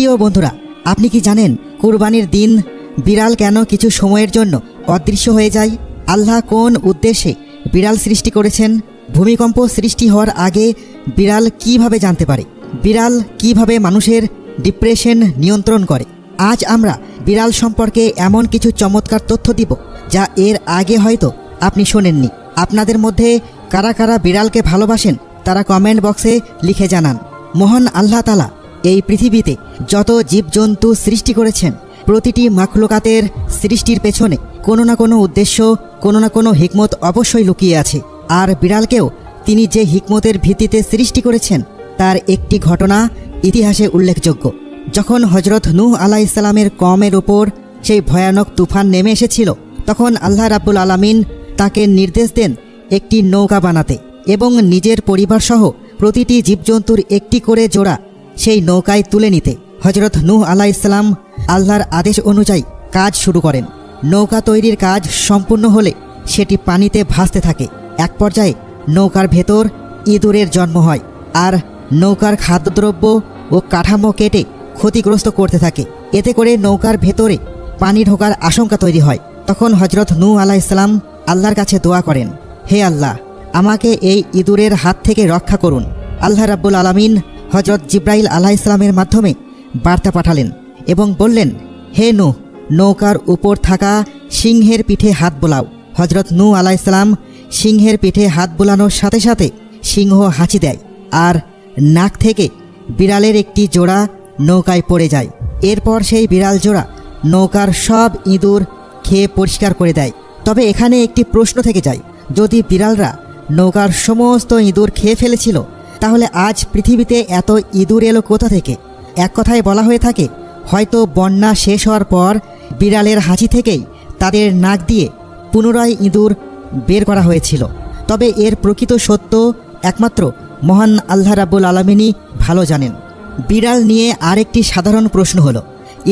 প্রিয় বন্ধুরা, আপনি কি জানেন কুরবানির দিন বিড়াল কেন কিছু সময়ের জন্য অদৃশ্য হয়ে যায়? আল্লাহ কোন উদ্দেশ্যে বিড়াল সৃষ্টি করেছেন? ভূমিকম্প সৃষ্টি হওয়ার আগে বিড়াল কীভাবে জানতে পারে? বিড়াল কীভাবে মানুষের ডিপ্রেশন নিয়ন্ত্রণ করে? আজ আমরা বিড়াল সম্পর্কে এমন কিছু চমৎকার তথ্য দিব যা এর আগে হয়তো আপনি শোনেননি। আপনাদের মধ্যে কারা কারা বিড়ালকে ভালোবাসেন, তারা কমেন্ট বক্সে লিখে জানান। মহান আল্লাহ তালা এই পৃথিবীতে যত জীবজন্তু সৃষ্টি করেছেন, প্রতিটি মাখলুকাতের সৃষ্টির পেছনে কোনো না কোনো উদ্দেশ্য, কোনো না কোনো হিকমত অবশ্যই লুকিয়ে আছে। আর বিড়ালকেও তিনি যে হিকমতের ভিত্তিতে সৃষ্টি করেছেন, তার একটি ঘটনা ইতিহাসে উল্লেখযোগ্য। যখন হজরত নূহ আলাহ ইসলামের কমের ওপর সেই ভয়ানক তুফান নেমে এসেছিল, তখন আল্লাহ রাব্বুল আলামিন তাকে নির্দেশ দেন একটি নৌকা বানাতে এবং নিজের পরিবারসহ প্রতিটি জীবজন্তুর একটি করে জোড়া সেই নৌকায় তুলে নিতে হজরত নূহ আলাহ ইসলাম আল্লাহর আদেশ অনুযায়ী কাজ শুরু করেন। নৌকা তৈরির কাজ সম্পূর্ণ হলে সেটি পানিতে ভাসতে থাকে। এক পর্যায়ে নৌকার ভেতর ইঁদুরের জন্ম হয় আর নৌকার খাদ্যদ্রব্য ও কাঠামো কেটে ক্ষতিগ্রস্ত করতে থাকে। এতে করে নৌকার ভেতরে পানি ঢোকার আশঙ্কা তৈরি হয়। তখন হজরত নূ আলাহ ইসলাম আল্লাহর কাছে দোয়া করেন, হে আল্লাহ, আমাকে এই ইঁদুরের হাত থেকে রক্ষা করুন। আল্লাহ রাব্বুল আলামিন হজরত জিব্রাইল আলাহ ইসলামের মাধ্যমে বার্তা পাঠালেন এবং বললেন, হে নু নৌকার উপর থাকা সিংহের পিঠে হাত বোলাও। হজরত নু আলাহ ইসলাম সিংহের পিঠে হাত বোলানোর সাথে সাথে সিংহ হাঁচি দেয় আর নাক থেকে বিড়ালের একটি জোড়া নৌকায় পড়ে যায়। এরপর সেই বিড়াল জোড়া নৌকার সব ইঁদুর খেয়ে পরিষ্কার করে দেয়। তবে এখানে একটি প্রশ্ন থেকে যায়, যদি বিড়ালরা নৌকার সমস্ত ইঁদুর খেয়ে ফেলেছিল তাহলে আজ পৃথিবীতে এত ইঁদুর এলো কোথা থেকে? এক কথায় বলা হয়ে থাকে, হয়তো বন্যা শেষ হওয়ার পর বিড়ালের হাঁচি থেকেই তাদের নাক দিয়ে পুনরায় ইঁদুর বের করা হয়েছিল। তবে এর প্রকৃত সত্য একমাত্র মহান আল্লাহ রাব্বুল আলমিনই ভালো জানেন। বিড়াল নিয়ে আরেকটি সাধারণ প্রশ্ন হলো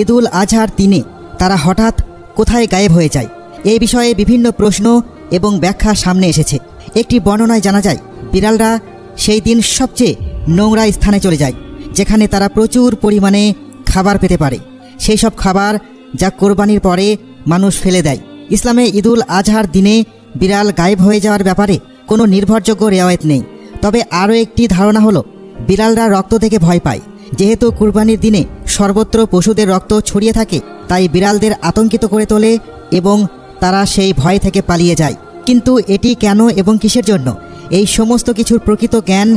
ঈদুল আজহার দিনে তারা হঠাৎ কোথায় গায়েব হয়ে যায়? এই বিষয়ে বিভিন্ন প্রশ্ন এবং ব্যাখ্যা সামনে এসেছে। একটি বর্ণনায় জানা যায়, বিড়ালরা সেই দিন সবচেয়ে নোংরা স্থানে চলে যায়, যেখানে তারা প্রচুর পরিমাণে খাবার পেতে পারে। সেই সব খাবার যা কোরবানির পরে মানুষ ফেলে দেয়। ইসলামে ঈদুল আজহার দিনে বিড়াল গায়েব হয়ে যাওয়ার ব্যাপারে কোনো নির্ভরযোগ্য রেওয়ায়ত নেই। তবে আরও একটি ধারণা হলো, বিড়ালরা রক্ত থেকে ভয় পায়। যেহেতু কুরবানির দিনে সর্বত্র পশুদের রক্ত ছড়িয়ে থাকে, তাই বিড়ালদের আতঙ্কিত করে তোলে এবং তারা সেই ভয় থেকে পালিয়ে যায়। কিন্তু এটি কেন এবং কিসের জন্য? এই সমস্ত কিছুর প্রকৃত জ্ঞান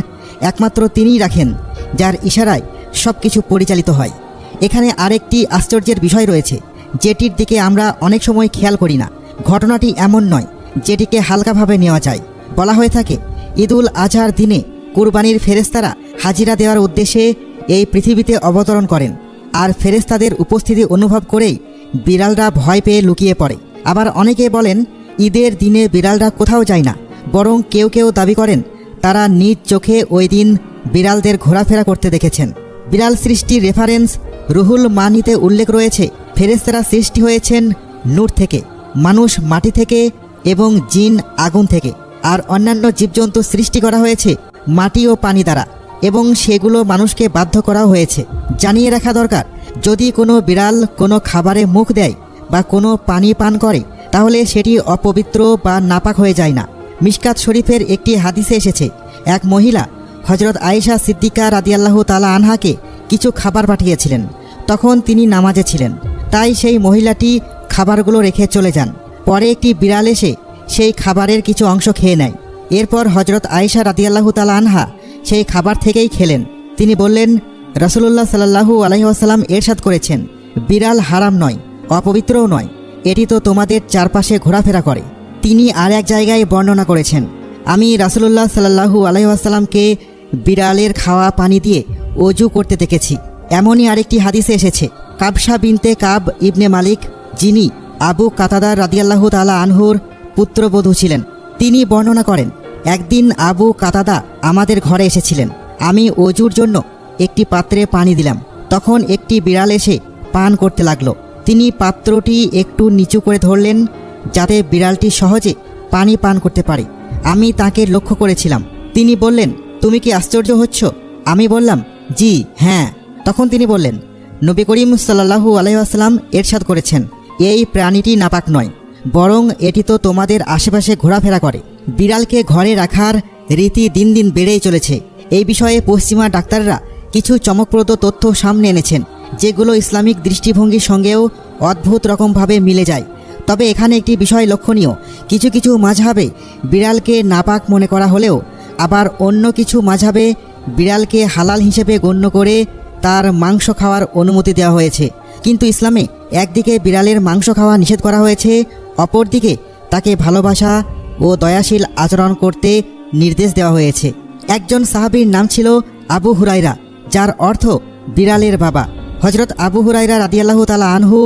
একমাত্র তিনিই রাখেন, যার ইশারায় সব কিছু পরিচালিত হয়। এখানে আরেকটি আশ্চর্যের বিষয় রয়েছে, যেটির দিকে আমরা অনেক সময় খেয়াল করি না। ঘটনাটি এমন নয়, যেটিকে হালকাভাবে নেওয়া যায়। বলা হয়ে থাকে, ঈদুল আজহার দিনে কুরবানির ফেরেস্তারা হাজিরা দেওয়ার উদ্দেশ্যে এই পৃথিবীতে অবতরণ করেন, আর ফেরেস্তাদের উপস্থিতি অনুভব করেই বিড়ালরা ভয় পেয়ে লুকিয়ে পড়ে। আবার অনেকে বলেন, ঈদের দিনে বিড়ালরা কোথাও যায় না বরং কেউ কেউ দাবি করেন, তারা নিজ চোখে ওই দিন বিড়ালদের ঘোরাফেরা করতে দেখেছেন। বিড়াল সৃষ্টির রেফারেন্স রুহুল মানিতে উল্লেখ রয়েছে ফেরেস্তারা সৃষ্টি হয়েছেন নূর থেকে, মানুষ মাটি থেকে এবং জিন আগুন থেকে, আর অন্যান্য জীবজন্তু সৃষ্টি করা হয়েছে মাটি ও পানি দ্বারা, এবং সেগুলো মানুষকে বাধ্য করা হয়েছে। জানিয়ে রাখা দরকার, যদি কোনো বিড়াল কোনো খাবারে মুখ দেয় বা কোনো পানি পান করে, তাহলে সেটি অপবিত্র বা নাপাক হয়ে যায় না। মিশকাত শরীফের একটি হাদিসে এসেছে, এক মহিলা হজরত আয়েশা সিদ্দিকা রাদিয়াল্লাহু তালা আনহাকে কিছু খাবার পাঠিয়েছিলেন। তখন তিনি নামাজে ছিলেন। তাই সেই মহিলাটি খাবারগুলো রেখে চলে যান। পরে একটি বিড়াল এসে সেই খাবারের কিছু অংশ খেয়ে নেয়। এরপর হজরত আয়েশা রাদিয়াল্লাহু তালা আনহা সেই খাবার থেকেই খেলেন। তিনি বললেন রসুল্লাহ সাল্লাহু আলহিহাসাল্লাম এরশাদ করেছেন। বিড়াল হারাম নয়, অপবিত্রও নয়। এটি তো তোমাদের চারপাশে ঘোরাফেরা করে। তিনি আর এক জায়গায় বর্ণনা করেছেন। আমি রাসুলুল্লাহ সাল্লাহু আলহিহাসাল্লামকে বিড়ালের খাওয়া পানি দিয়ে অজু করতে দেখেছি। এমনই আরেকটি হাদিসে এসেছে কাবসা বিনতে কাব ইবনে মালিক, যিনি আবু কাতাদার রাদিয়াল্লাহু তালা আনহুর পুত্রবধূ ছিলেন। তিনি বর্ণনা করেন, একদিন আবু কাতাদা আমাদের ঘরে এসেছিলেন। আমি অজুর জন্য একটি পাত্রে পানি দিলাম। তখন একটি বিড়াল এসে পান করতে লাগল। তিনি পাত্রটি একটু নিচু করে ধরলেন যাতে বিড়ালটি সহজে পানি পান করতে পারে। আমি তাকে লক্ষ্য করেছিলাম। তিনি বললেন, তুমি কি আশ্চর্য হচ্ছ? আমি বললাম, জি হ্যাঁ। তখন তিনি বললেন, নবী করিম সাল্লাহু আলহাম এরশাদ করেছেন। এই প্রাণীটি নাপাক নয়, বরং এটি তো তোমাদের আশেপাশে ঘোরাফেরা করে। বিড়ালকে ঘরে রাখার রীতি দিন দিন বেড়েই চলেছে। এই বিষয়ে পশ্চিমা ডাক্তাররা কিছু চমকপ্রদ তথ্য সামনে এনেছেন, যেগুলো ইসলামিক দৃষ্টিভঙ্গির সঙ্গেও অদ্ভুত রকমভাবে মিলে যায়। তবে এখানে একটি বিষয় লক্ষণীয়। কিছু কিছু মাঝহাবে বিড়ালকে নাপাক মনে করা হলেও, আবার অন্য কিছু মাঝহাবে বিড়ালকে হালাল হিসেবে গণ্য করে তার মাংস খাওয়ার অনুমতি দেওয়া হয়েছে। কিন্তু ইসলামে একদিকে বিড়ালের মাংস খাওয়া নিষেধ করা হয়েছে, অপরদিকে তাকে ভালোবাসা ও দয়াশীল আচরণ করতে নির্দেশ দেওয়া হয়েছে। একজন সাহাবীর নাম ছিল আবু হুরাইরা যার অর্থ বিড়ালের বাবা। হজরত আবু হুরাইরা রাদিয়াল্লাহ তালা আনহু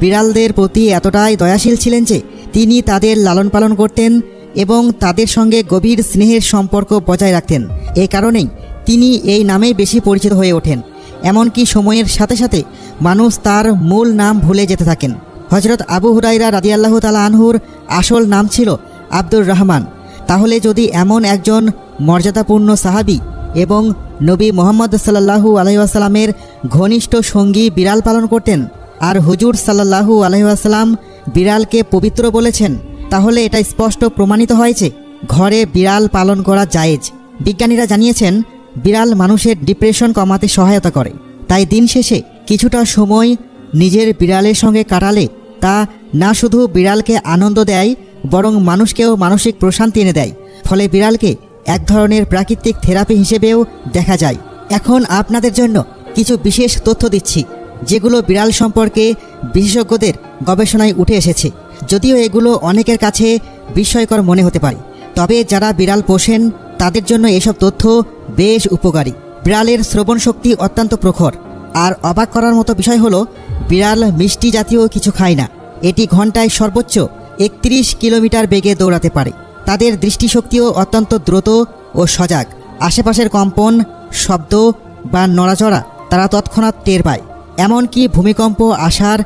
বিড়ালদের প্রতি এতটাই দয়াশীল ছিলেন যে তিনি তাদের লালন পালন করতেন এবং তাদের সঙ্গে গভীর স্নেহের সম্পর্ক বজায় রাখতেন। এ কারণেই তিনি এই নামেই বেশি পরিচিত হয়ে ওঠেন। এমনকি সময়ের সাথে সাথে মানুষ তার মূল নাম ভুলে যেতে থাকেন। হজরত আবু হুরাইরা রাদিয়াল্লাহ তালা আনহুর আসল নাম ছিল আব্দুর রহমান। তাহলে যদি এমন একজন মর্যাদাপূর্ণ সাহাবি এবং নবী মোহাম্মদ সাল্লাহু আলহিহাসাল্লামের ঘনিষ্ঠ সঙ্গী বিড়াল পালন করতেন আর হুজুর সাল্লাহু আলহিহাসাল্লাম বিড়ালকে পবিত্র বলেছেন। তাহলে এটা স্পষ্ট প্রমাণিত হয়েছে, ঘরে বিড়াল পালন করা জায়েজ। বিজ্ঞানীরা জানিয়েছেন, বিড়াল মানুষের ডিপ্রেশন কমাতে সহায়তা করে। তাই দিন শেষে কিছুটা সময় নিজের বিড়ালের সঙ্গে কাটালে তা না শুধু বিড়ালকে আনন্দ দেয়, বরং মানুষকেও মানসিক প্রশান্তি এনে দেয়। ফলে বিড়ালকে এক ধরনের প্রাকৃতিক থেরাপি হিসেবেও দেখা যায়। এখন আপনাদের জন্য কিছু বিশেষ তথ্য দিচ্ছি। যেগুলো বিড়াল সম্পর্কে বিশেষজ্ঞদের গবেষণায় উঠে এসেছে। যদিও এগুলো অনেকের কাছে বিস্ময়কর মনে হতে পারে। তবে যারা বিড়াল পোষেন, তাদের জন্য এসব তথ্য বেশ উপকারী। বিড়ালের শ্রবণ শক্তি অত্যন্ত প্রখর। আর অবাক করার মতো বিষয় হলো, বিড়াল মিষ্টি জাতীয় কিছু খায় না। এটি ঘন্টায় সর্বোচ্চ একত্রিশ কিলোমিটার বেগে দৌড়াতে পারে। তাদের দৃষ্টিশক্তিও অত্যন্ত দ্রুত ও সজাগ। আশেপাশের কম্পন, শব্দ বা নড়াচড়া তারা তৎক্ষণাৎ টের পায়। এমনকি ভূমিকম্প আসার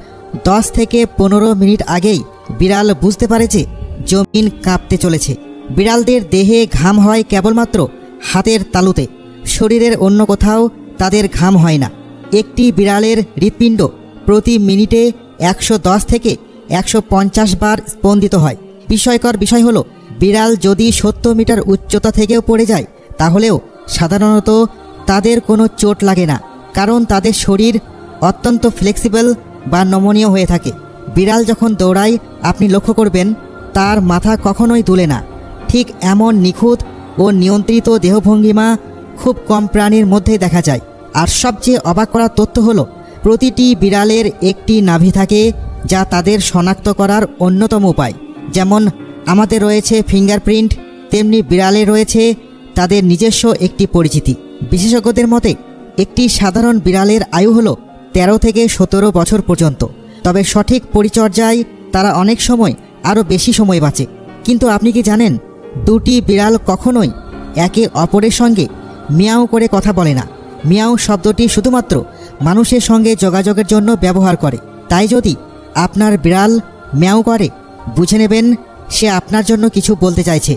দশ থেকে পনেরো মিনিট আগেই বিড়াল বুঝতে পারে যে জমিন কাঁপতে চলেছে। বিড়ালদের দেহে ঘাম হয় কেবলমাত্র হাতের তালুতে। শরীরের অন্য কোথাও তাদের ঘাম হয় না। একটি বিড়ালের হৃৎপিণ্ড প্রতি মিনিটে একশো দশ থেকে একশো পঞ্চাশ বার স্পন্দিত হয়। বিস্ময়কর বিষয় হলো, বিড়াল যদি সত্তর মিটার উচ্চতা থেকেও পড়ে যায়, তাহলেও সাধারণত তাদের কোনো চোট লাগে না, কারণ তাদের শরীর অত্যন্ত ফ্লেক্সিবল বা নমনীয় হয়ে থাকে। বিড়াল যখন দৌড়ায়, আপনি লক্ষ্য করবেন, তার মাথা কখনোই তুলে না। ঠিক এমন নিখুঁত ও নিয়ন্ত্রিত দেহভঙ্গিমা খুব কম প্রাণীর মধ্যেই দেখা যায়। আর সবচেয়ে অবাক করার তথ্য হলো, প্রতিটি বিড়ালের একটি নাভি থাকে যা তাদের শনাক্ত করার অন্যতম উপায়। যেমন, আমাদের রয়েছে ফিঙ্গারপ্রিন্ট তেমনি বিড়ালে রয়েছে তাদের নিজস্ব একটি পরিচিতি। বিশেষজ্ঞদের মতে, একটি সাধারণ বিড়ালের আয়ু হলো ১৩ থেকে সতেরো বছর পর্যন্ত। তবে সঠিক পরিচর্যায় তারা অনেক সময় আরও বেশি সময় বাঁচে। কিন্তু আপনি কি জানেন, দুটি বিড়াল কখনোই একে অপরের সঙ্গে মিয়াও করে কথা বলে না। মিয়াও শব্দটি শুধুমাত্র মানুষের সঙ্গে যোগাযোগের জন্য ব্যবহার করে। তাই যদি আপনার বিড়াল ম্যাও করে, বুঝে নেবেন সে আপনার জন্য কিছু বলতে চাইছে।